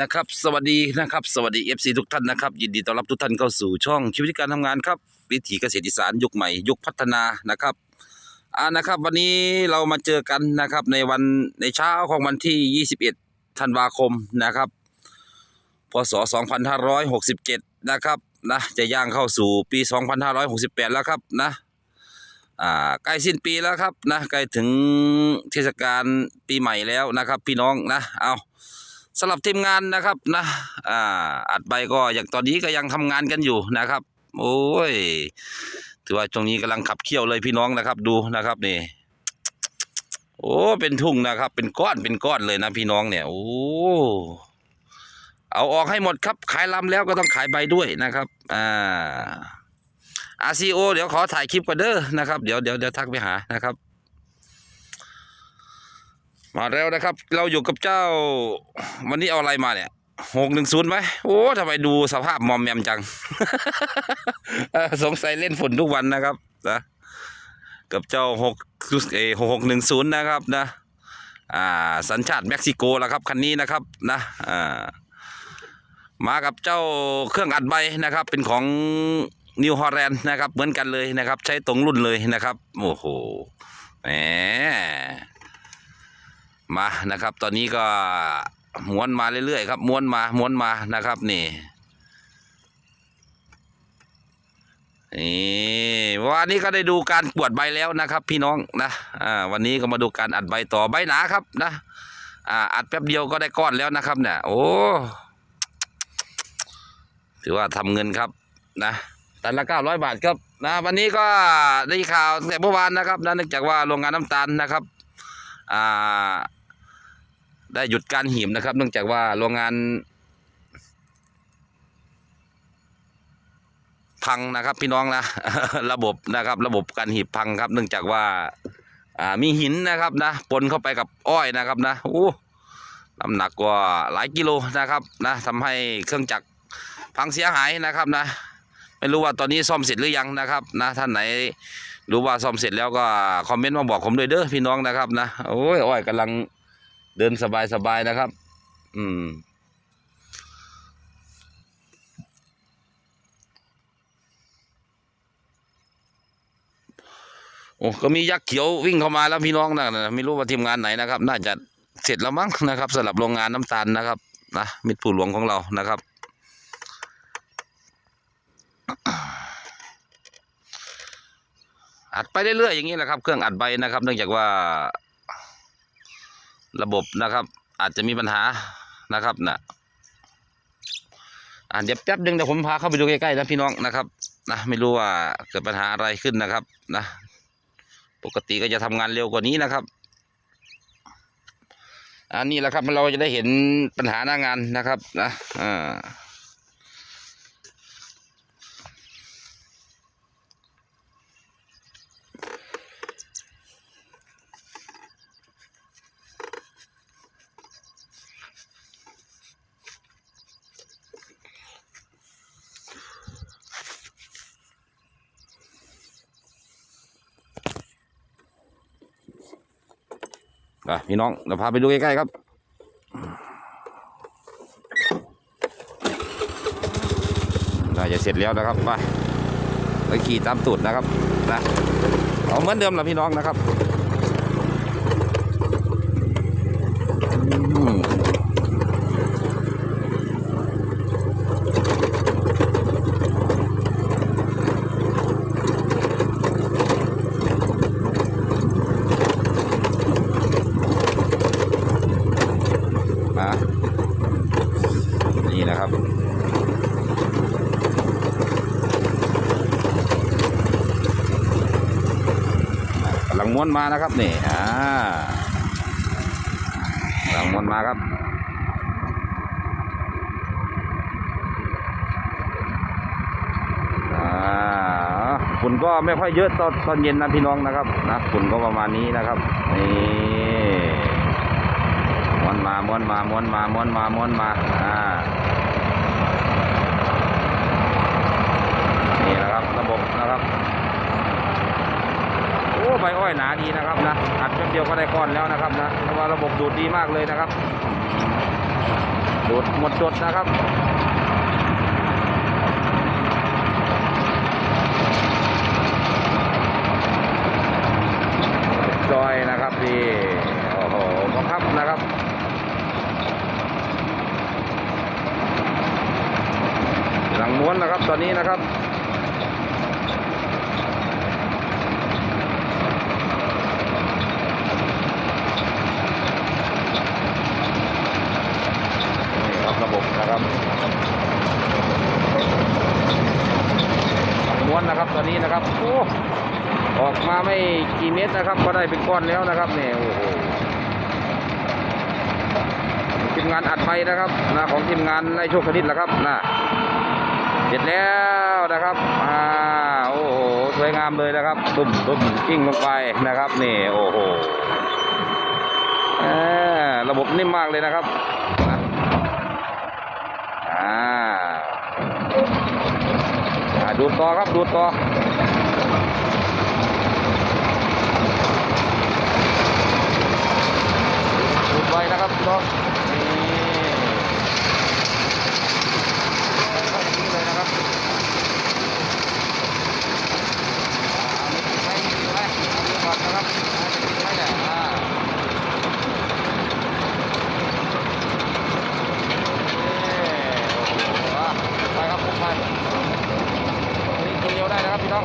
นะครับ สวัสดีนะครับ สวัสดี FC ทุกท่านนะครับ ยินดีต้อนรับทุกท่านเข้าสู่ช่องชีวิตการทำงานครับวิถีเกษตรอีสานยุคใหม่ยุคพัฒนานะครับอ่านะครับ วันนี้เรามาเจอกันนะครับในวันในเช้าของวันที่ 21 ธันวาคมนะครับพศ 2567 นะครับนะจะย่างเข้าสู่ปี 2568 แล้วครับนะอ่าใกล้สิ้นปีแล้วครับนะใกล้ถึงเทศกาลปีใหม่แล้วนะครับ พี่น้องนะเอา สำหรับทีมงานนะครับนะอ่าอัดใบก็อย่างตอนนี้ก็ยังทำงานกันอยู่นะครับ โอ้ยถือว่าตรงนี้กำลังขับเคี่ยวเลยพี่น้องนะครับ ดูนะครับนี่โอ้เป็นทุ่งนะครับ เป็นก้อนเป็นก้อนเลยนะพี่น้องเนี่ยโอ้เอาออกให้หมดครับขายลำแล้วก็ต้องขายใบด้วยนะครับอ่า RCO เดี๋ยวขอถ่ายคลิปก่อนเด้อนะครับ เดี๋ยวเดี๋ยวเดี๋ยวทักไปหานะครับ มาแล้วนะครับ เราอยู่กับเจ้า วันนี้เอาอะไรมาเนี่ยหกหนึ่งศูนย์ไหมโอ้ทำไมดูสภาพมอมแมมจังสงสัยเล่นฝุ่นทุกวันนะครับนะกับเจ้าหกเอหกหนึ่งศูนย์นะครับนะอ่าสัญชาติเม็กซิโกแล้วครับคันนี้นะครับนะอ่ามากับเจ้าเครื่องอัดใบนะครับ เป็นของนิวฮอลแลนด์นะครับ เหมือนกันเลยนะครับ ใช้ตรงรุ่นเลยนะครับ โอ้โหแหม มานะครับ ตอนนี้ก็ม้วนมาเรื่อยๆครับม้วนมาม้วนมานะครับนี่นี่วันนี้ก็ได้ดูการปวดใบแล้วนะครับ พี่น้องนะอ่าวันนี้ก็มาดูการอัดใบต่อใบหนาครับนะอ่าอัดแป๊บเดียวก็ได้ก้อนแล้วนะครับเนี่ยโอ้ถือว่าทำเงินครับนะตันละเก้าร้อยบาทครับนะวันนี้ก็ได้ข่าวแต่เมื่อวานนะครับนะเนื่องจากว่าโรงงานน้ำตาลนะครับอ่า ได้หยุดการหีบนะครับ เนื่องจากว่าโรงงาน พังนะครับ พี่น้องนะระบบนะครับ ระบบการหีบพังครับ เนื่องจากว่า อ่ามีหินนะครับนะปนเข้าไปกับอ้อยนะครับนะโอ้น้ำหนักกว่าหลายกิโลนะครับนะทำให้เครื่องจักรพังเสียหายนะครับนะ ไม่รู้ว่าตอนนี้ซ่อมเสร็จหรือยังนะครับ นะท่านไหนรู้ว่าซ่อมเสร็จแล้วก็คอมเมนต์มาบอกผมด้วยเด้อพี่น้องนะครับนะโอ้ยอ้อยกำลัง เดินสบายๆนะครับ อืม โอ้ก็มียักษ์เขียววิ่งเข้ามาแล้วพี่น้องนะไม่รู้ว่าทีมงานไหนนะครับ น่าจะเสร็จแล้วมั้งนะครับสำหรับโรงงานน้ำตาลนะครับนะมิตรผู้หลวงของเรานะครับอัดไปเรื่อยๆอย่างนี้แหละครับ เครื่องอัดใบนะครับ เนื่องจากว่า ระบบนะครับ อาจจะมีปัญหานะครับนะอ่าเดี๋ยวแป๊บนึงเดี๋ยวผมพาเข้าไปดูใกล้ๆนะพี่น้องนะครับนะไม่รู้ว่าเกิดปัญหาอะไรขึ้นนะครับนะปกติก็จะทำงานเร็วกว่านี้นะครับอันนี้แหละครับเราจะได้เห็นปัญหาหน้างานนะครับนะอ่า่ะพี่น้องเดี๋ยวพาไปดูใกล้ๆครับน่าจะเสร็จแล้วนะครับไปไปขี่ตามตูดนะครับนะเอาเหมือนเดิมแหละพี่น้องนะครับอืมมานี่นะครับ กำลังม้ วนมานะครับนี่อ่ากำลังม้วนมาครับอ่าฝุ่นก็ไม่ค่อยเยอะตอนตอนเย็นนะพี่น้องนะครับนะฝุ่นก็ประมาณนี้นะครับนี่ม้วนมาม้วนมาม้วนมาม้วนมาม้วนมาอ่านี่นะครับระบบนะครับ ใบอ้อยหนาดีนะครับนะอัดแป๊บเดียวก็ได้ก้อนแล้วนะครับนะเพราะว่าระบบดูดดีมากเลยนะครับ ดูดหมดจดนะครับจอยนะครับนี่โอ้โหบังคับนะครับหลังม้วนนะครับตอนนี้นะครับ นี่ครับระบบ นะครับม้วนนะครับตอนนี้นะครับโอ้ออกมาไม่กี่เมตรนะครับ ก็ได้เป็นก้อนแล้วนะครับเนี่ยโอ้โหทีมงานอัดไปนะครับนะของทีมงานในโชคคณิตแหละครับนะเสร็จแล้วนะครับอ่าโอ้โหสวยงามเลยนะครับบึ้มบึ้มกิ้งลงไปนะครับนี่โอ้โหอ่าระบบนิ่มมากเลยนะครับ อ่าดูต่อครับดูต่อดูไปนะครับพี่น้องนี่นี่เลยนะครับ ไม่ไม่ไม่เอาเรื่องก่อนนะครับไม่ได้อ่าไปครับผมไปนี่ตัวเดียวได้นะครับพี่น้อง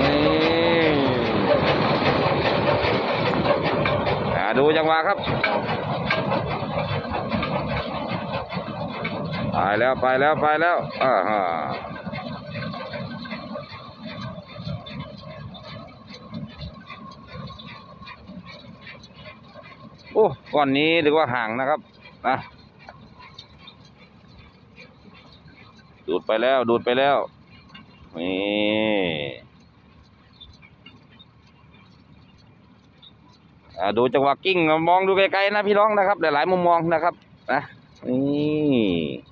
นี่อ่าดูจังหวะครับ ไปแล้วไปแล้วไปแล้วอ่าฮะโอ้ก้อนนี้หรือว่าห่างนะครับนะดูดไปแล้วดูดไปแล้วนี่ดูจังหวะกิ้งมองดูไกลๆนะพี่น้องนะครับหลายๆมุมมองนะครับนะนี่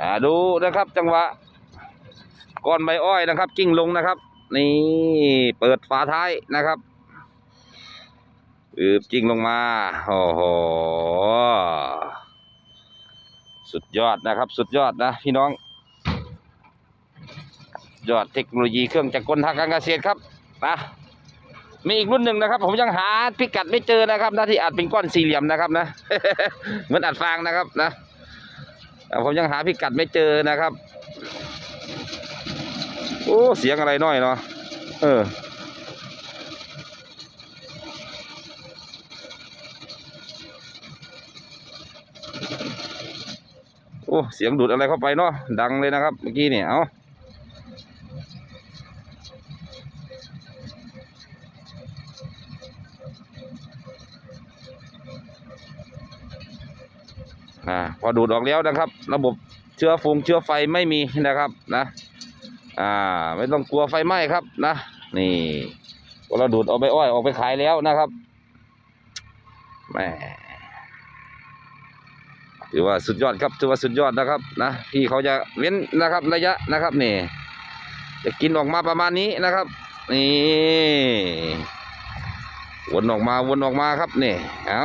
อ่าดูนะครับ จังหวะก้อนใบอ้อยนะครับ กิ้งลงนะครับ นี่เปิดฝาท้ายนะครับอืบกิ้งลงมาโอ้โหสุดยอดนะครับ สุดยอดนะพี่น้อง ยอดเทคโนโลยีเครื่องจักรกลทางการเกษตรครับนะมีอีกรุ่นหนึ่งนะครับ ผมยังหาพิกัดไม่เจอนะครับนะที่อัดเป็นก้อนสี่เหลี่ยมนะครับนะเหมือนอัดฟางนะครับนะ ผมยังหาพิกัดไม่เจอนะครับ โอ้ เสียงอะไรน้อยเนาะเออ โอ้ เสียงดูดอะไรเข้าไปเนาะดังเลยนะครับ เมื่อกี้เนี่ยเอา อ่าพอดูดออกแล้วนะครับ ระบบเชื้อฟงเชื้อไฟไม่มีนะครับนะอ่าไม่ต้องกลัวไฟไหม้ครับนะนี่พอเราดูดเอาไปอ้อยออกไปขายแล้วนะครับแหมถือว่าสุดยอดครับถือว่าสุดยอดนะครับนะพี่เขาจะเว้นนะครับระยะนะครับนี่จะกินออกมาประมาณนี้นะครับนี่วนออกมาวนออกมาครับนี่เอา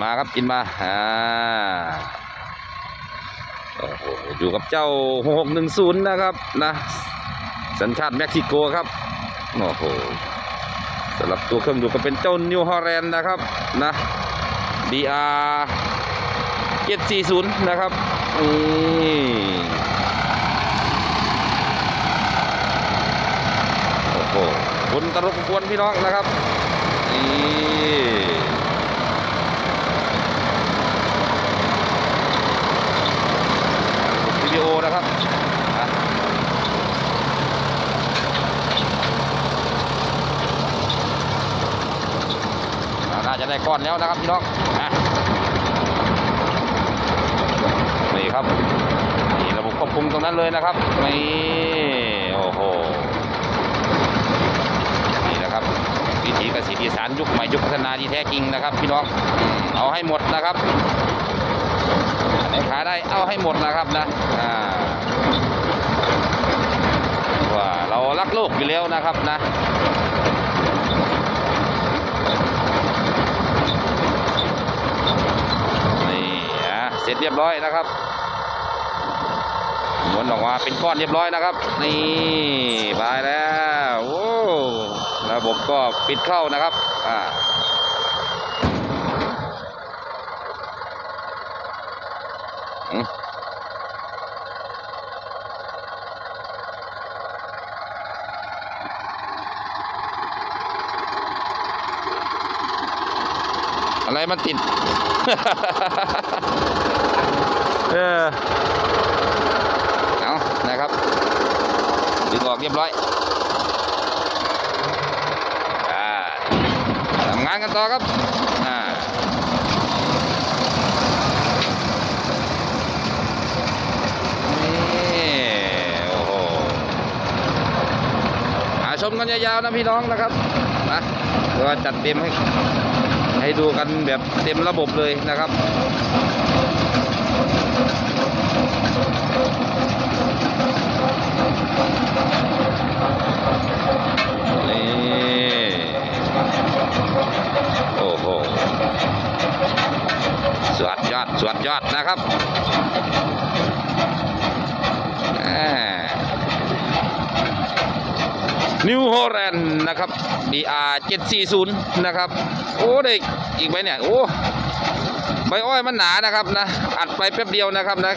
มาครับกินมาอ่าโอ้โหอยู่กับเจ้าหกหนึ่งศูนย์นะครับนะ สัญชาติเม็กซิโกครับโอ้โหสำหรับตัวเครื่องดูก็เป็นเจ้านิวฮอลแลนด์นะครับนะ BR 740 นะครับนี่โอ้โหคนตลกกวนพี่น้องนะครับนี่วิดี โอนะครับน่าจะได้ก้อนแล้วนะครับพี่น้องนี่ครับนี่ระบบควบคุมตรงนั้นเลยนะครับนี่โอ้โหนี่นะครับวิถีเกษตรอีสานยุคใหม่ยุคพัฒนาที่แท้จริงนะครับ พี่น้องเอาให้หมดนะครับ ขายได้เอาให้หมดนะครับนะอ่าว่าเรารักโลกอยู่แล้วนะครับนะนี่อะเสร็จเรียบร้อยนะครับม้วนออกมาเป็นก้อนเรียบร้อยนะครับ นี่ไปแล้วโอ้ระบบก็ปิดเข้านะครับอ่า อะไรมันติด เออเอานะครับ ดึงออกเรียบร้อยทำงานกันต่อครับนี่อาชมกันยาวๆนะพี่น้องนะครับนะเดี๋ยวจัดเต็มให้ ให้ดูกันแบบเต็มระบบเลยนะครับนี่โอ้โหสวดยอดสวดยอดนะครับ นิวโฮแลนด์นะครับ BR 740 นะครับ โอ้เด็กอีกไหมเนี่ย โอ้ใบอ้อยมันหนานะครับนะ อัดไปแป๊บเดียวนะครับนะ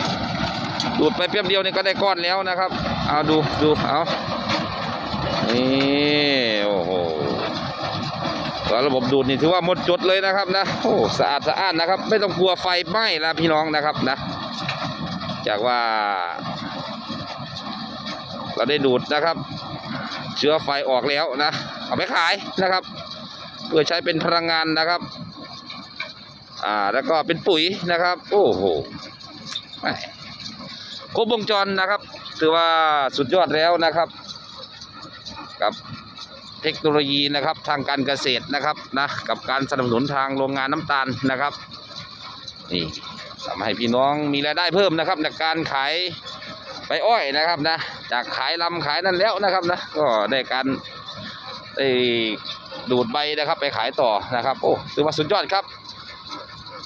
ดูดไปแป๊บเดียวนี่ก็ได้ก้อนแล้วนะครับ เอาดูดูเอานี่โอ้โหแล้วระบบดูดนี่ถือว่าหมดจดเลยนะครับนะ โอ้สะอาดสะอานนะครับ ไม่ต้องกลัวไฟไหม้ละพี่น้องนะครับนะ จากว่า เราได้ดูดนะครับ เชื้อไฟออกแล้วนะเอาไปขายนะครับ เพื่อใช้เป็นพลังงานนะครับ อ่าแล้วก็เป็นปุ๋ยนะครับ โอ้โหครบวงจรนะครับ ถือว่าสุดยอดแล้วนะครับ กับเทคโนโลยีนะครับทางการเกษตรนะครับนะกับการสนับสนุนทางโรงงานน้ำตาลนะครับนี่ทำให้พี่น้องมีรายได้เพิ่มนะครับในการขาย ใบอ้อยนะครับนะ จากขายลำขายนั่นแล้วนะครับนะ ก็ได้การได้ดูดใบนะครับ ไปขายต่อนะครับ โอ้ถือว่าสุดยอดครับ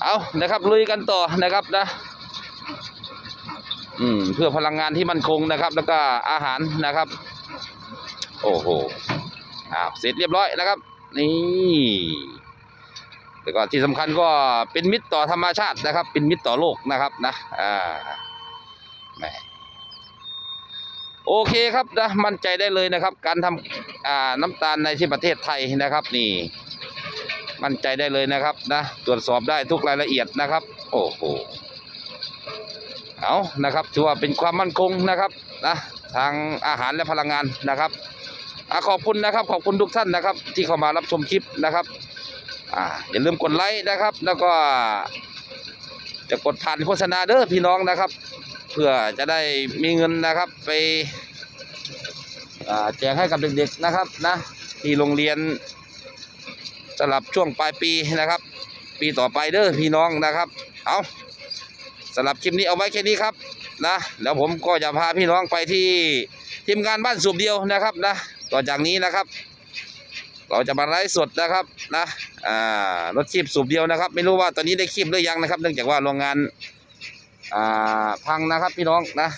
เอานะครับลุยกันต่อนะครับนะอืมเพื่อพลังงานที่มั่นคงนะครับ แล้วก็อาหารนะครับ โอ้โหอ้าวเสร็จเรียบร้อยนะครับ นี่แล้วก็ที่สำคัญก็เป็นมิตรต่อธรรมชาตินะครับ เป็นมิตรต่อโลกนะครับนะอ่าแหม โอเคครับนะมั่นใจได้เลยนะครับ การทำอ่าน้ำตาลในที่ประเทศไทยนะครับ นี่มั่นใจได้เลยนะครับนะตรวจสอบได้ทุกรายละเอียดนะครับ โอ้โหเอานะครับถือว่าเป็นความมั่นคงนะครับนะทางอาหารและพลังงานนะครับอขอบคุณนะครับ ขอบคุณทุกท่านนะครับ ที่เข้ามารับชมคลิปนะครับอ่าอย่าลืมกดไลค์นะครับ แล้วก็จะกดผ่านโฆษณาเด้อพี่น้องนะครับ เพื่อจะได้มีเงินนะครับไปแจกให้กับเด็กๆนะครับนะที่โรงเรียนสำหรับช่วงปลายปีนะครับ ปีต่อไปเด้อพี่น้องนะครับ เอาสำหรับคลิปนี้เอาไว้แค่นี้ครับนะแล้วผมก็จะพาพี่น้องไปที่ทีมงานบ้านสูบเดียวนะครับนะต่อจากนี้นะครับ เราจะมาไลฟ์สดนะครับนะอ่ารถคีบสูบเดียวนะครับ ไม่รู้ว่าตอนนี้ได้คีบหรือยังนะครับ เนื่องจากว่าโรงงาน อ่าพังนะครับพี่น้องนะ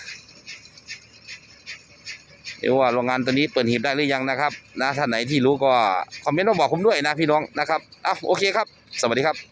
เดี๋ยวว่าโรงงานตัวนี้เปิดหีบได้หรือยังนะครับนะท่านไหนที่รู้ก็คอมเมนต์มาบอกผมด้วยนะพี่น้องนะครับเอาโอเคครับ สวัสดีครับ